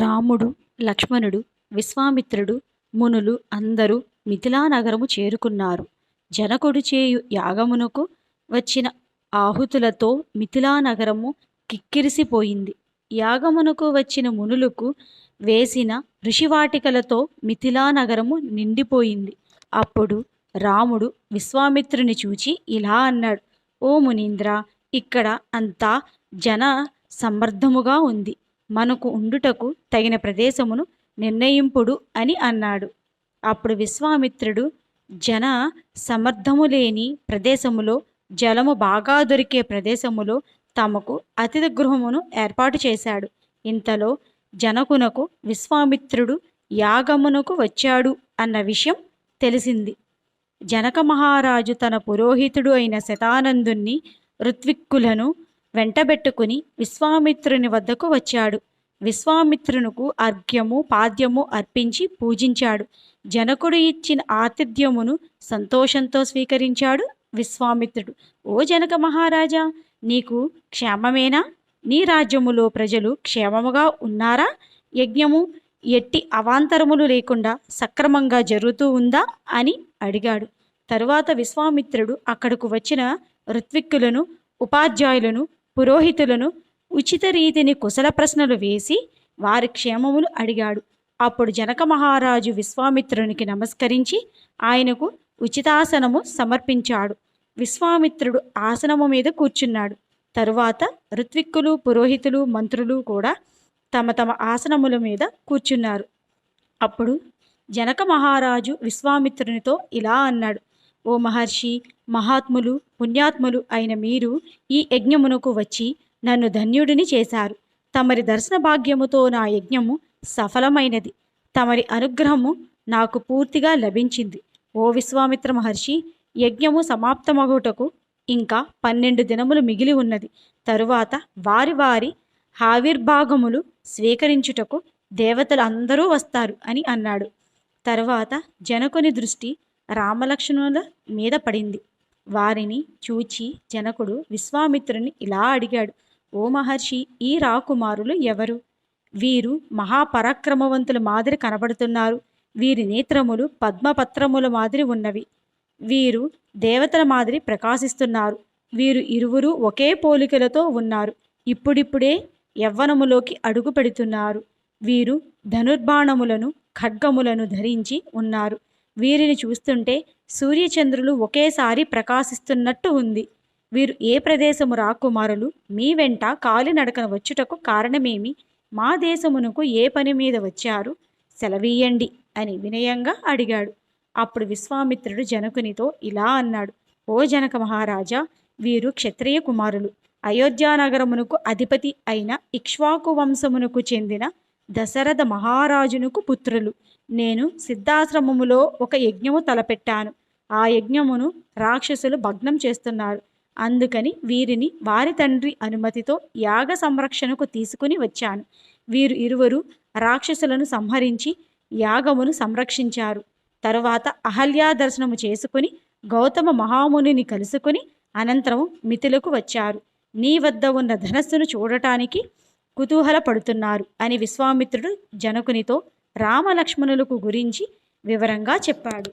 రాముడు లక్ష్మణుడు విశ్వామిత్రుడు మునులు అందరూ మిథిలానగరము చేరుకున్నారు. జనకుడు చేయు యాగమునకు వచ్చిన ఆహుతులతో మిథిలానగరము కిక్కిరిసిపోయింది. యాగమునకు వచ్చిన మునులకు వేసిన ఋషివాటికలతో మిథిలానగరము నిండిపోయింది. అప్పుడు రాముడు విశ్వామిత్రుని చూచి ఇలా అన్నాడు ఓ మునీంద్ర ఇక్కడ అంతా జన సమర్థముగా ఉంది. మనకు ఉండుటకు తగిన ప్రదేశమును నిర్ణయింపుడు అని అన్నాడు. అప్పుడు విశ్వామిత్రుడు జన సమర్థము లేని ప్రదేశములో జలము బాగా దొరికే ప్రదేశములో తమకు అతిథి గృహమును ఏర్పాటు చేశాడు. ఇంతలో జనకునకు విశ్వామిత్రుడు యాగమునకు వచ్చాడు అన్న విషయం తెలిసింది. జనక మహారాజు తన పురోహితుడు అయిన శతానందుణ్ణి ఋత్విక్కులను వెంటబెట్టుకుని విశ్వామిత్రుని వద్దకు వచ్చాడు. విశ్వామిత్రునకు అర్ఘ్యము పాద్యము అర్పించి పూజించాడు. జనకుడు ఇచ్చిన ఆతిథ్యమును సంతోషంతో స్వీకరించాడు విశ్వామిత్రుడు. ఓ జనక మహారాజా నీకు క్షేమమేనా? నీ రాజ్యములో ప్రజలు క్షేమముగా ఉన్నారా? యజ్ఞము ఎట్టి అవాంతరములు లేకుండా సక్రమంగా జరుగుతూ ఉందా? అని అడిగాడు. తరువాత విశ్వామిత్రుడు అక్కడకు వచ్చిన ఋత్విక్కులను ఉపాధ్యాయులను పురోహితులను ఉచిత రీతిని కుశల ప్రశ్నలు వేసి వారి క్షేమములు అడిగాడు. అప్పుడు జనక మహారాజు విశ్వామిత్రునికి నమస్కరించి ఆయనకు ఉచితాసనము సమర్పించాడు. విశ్వామిత్రుడు ఆసనము మీద కూర్చున్నాడు. తరువాత ఋత్విక్కులు పురోహితులు మంత్రులు కూడా తమ తమ ఆసనముల మీద కూర్చున్నారు. అప్పుడు జనక మహారాజు విశ్వామిత్రునితో ఇలా అన్నాడు. ఓ మహర్షి మహాత్ములు పుణ్యాత్ములు అయిన మీరు ఈ యజ్ఞమునకు వచ్చి నన్ను ధన్యుడిని చేశారు. తమరి దర్శన భాగ్యముతో నా యజ్ఞము సఫలమైనది. తమరి అనుగ్రహము నాకు పూర్తిగా లభించింది. ఓ విశ్వామిత్ర మహర్షి యజ్ఞము సమాప్తమగుటకు ఇంకా పన్నెండు దినములు మిగిలి ఉన్నది. తరువాత వారి వారి ఆవిర్భాగములు స్వీకరించుటకు దేవతలు అందరూ వస్తారు అని అన్నాడు. తరువాత జనకుని దృష్టి రామలక్ష్మణుల మీద పడింది. వారిని చూచి జనకుడు విశ్వామిత్రుని ఇలా అడిగాడు ఓ మహర్షి ఈ రాకుమారులు ఎవరు? వీరు మహాపరాక్రమవంతుల మాదిరి కనబడుతున్నారు. వీరి నేత్రములు పద్మపత్రముల మాదిరి ఉన్నవి. వీరు దేవతల మాదిరి ప్రకాశిస్తున్నారు. వీరు ఇరువురు ఒకే పోలికలతో ఉన్నారు. ఇప్పుడిప్పుడే యవ్వనములోకి అడుగు పెడుతున్నారు. వీరు ధనుర్బాణములను ఖడ్గములను ధరించి ఉన్నారు. వీరిని చూస్తుంటే సూర్యచంద్రులు ఒకేసారి ప్రకాశిస్తున్నట్టు ఉంది. వీరు ఏ ప్రదేశము రాకుమారులు మీ వెంట కాలినడకన వచ్చుటకు కారణమేమి? మా దేశమునకు ఏ పని మీద వచ్చారు? సెలవీయండి అని వినయంగా అడిగాడు. అప్పుడు విశ్వామిత్రుడు జనకునితో ఇలా అన్నాడు. ఓ జనక మహారాజా వీరు క్షత్రియ కుమారులు. అయోధ్యానగరమునకు అధిపతి అయిన ఇక్ష్వాకు వంశమునకు చెందిన దశరథ మహారాజునకు పుత్రులు. నేను సిద్ధాశ్రమములో ఒక యజ్ఞము తలపెట్టాను. ఆ యజ్ఞమును రాక్షసులు భగ్నం చేస్తున్నారు. అందుకని వీరిని వారి తండ్రి అనుమతితో యాగ సంరక్షణకు తీసుకుని వచ్చాను. వీరు ఇరువురు రాక్షసులను సంహరించి యాగమును సంరక్షించారు. తరువాత అహల్యా దర్శనము చేసుకుని గౌతమ మహామునిని కలుసుకుని అనంతరం మిథులకు వచ్చారు. నీ వద్ద ఉన్న ధనస్సును చూడటానికి కుతూహలపడుతున్నారు అని విశ్వామిత్రుడు జనకునితో రామలక్ష్మణులకు గురించి వివరంగా చెప్పాడు.